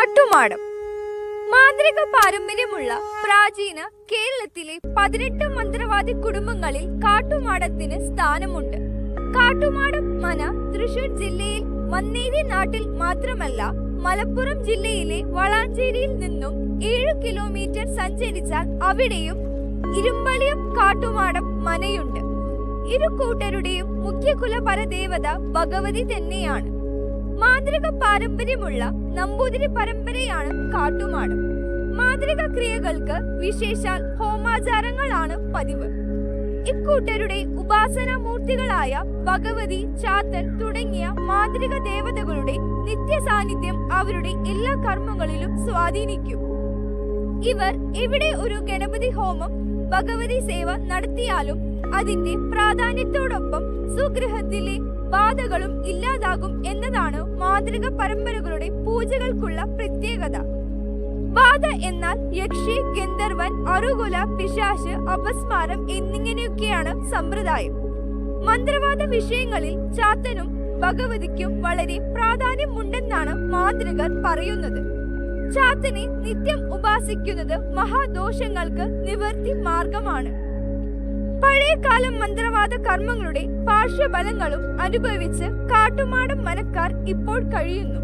കാട്ടുമാടം മാന്ത്രിക പാരമ്പര്യമുള്ള പ്രാചീന കേരളത്തിലെ പതിനെട്ട് മന്ത്രവാദി കുടുംബങ്ങളിൽ കാട്ടുമാടത്തിന് സ്ഥാനമുണ്ട്. കാട്ടുമാടം മന തൃശൂർ ജില്ലയിൽ മന്നേരി നാട്ടിൽ മാത്രമല്ല മലപ്പുറം ജില്ലയിലെ വളാഞ്ചേരിയിൽ നിന്നും ഏഴു കിലോമീറ്റർ സഞ്ചരിച്ചാൽ അവിടെയും ഇരുമ്പളിയം കാട്ടുമാടം മനയുണ്ട്. ഇരു കൂട്ടരുടെയും മുഖ്യ കുലപരദേവത ഭഗവതി തന്നെയാണ്. മാന്ത്രിക പാരമ്പര്യമുള്ള നമ്പൂതിരി പരമ്പരയാണ് കാട്ടുമാട്. മാതൃക ക്രിയകൾക്ക് വിശേഷാൽ ഹോമാചാരങ്ങളാണ് പതിവ്. ഇക്കൂട്ടരുടെ ഉപാസന മൂർത്തികളായ ഭഗവതി ചാത്തൻ തുടങ്ങിയ മാതൃക ദേവതകളുടെ നിത്യ സാന്നിധ്യം അവരുടെ എല്ലാ കർമ്മങ്ങളിലും സ്വാധീനിക്കും. ഇവർ എവിടെ ഒരു ഗണപതി ഹോമം ഭഗവതി സേവ നടത്തിയാലും അതിന്റെ പ്രാധാന്യത്തോടൊപ്പം സുഗൃഹത്തിലെ ബാധകളും ഇല്ലാതാകും എന്നതാണ് മാന്ത്രിക പരമ്പരകളുടെ പൂജകൾക്കുള്ള പ്രത്യേകത. ബാധ എന്നാൽ യക്ഷി ഗന്ധർവൻ അറുകുല പിശാശ് അപസ്മാരം എന്നിങ്ങനെയൊക്കെയാണ് സമ്പ്രദായം. മന്ത്രവാദ വിഷയങ്ങളിൽ ചാത്തനും ഭഗവതിക്കും വളരെ പ്രാധാന്യമുണ്ടെന്നാണ് മാന്ത്രികർ പറയുന്നത്. ചാത്തനെ നിത്യം ഉപാസിക്കുന്നത് മഹാദോഷങ്ങൾക്ക് നിവർത്തി മാർഗമാണ്. പഴയകാലം മന്ത്രവാദ കർമ്മങ്ങളുടെ പാർശ്വഫലങ്ങളും അനുഭവിച്ച് കാട്ടുമാടം മനക്കാർ ഇപ്പോൾ കഴിയുന്നു.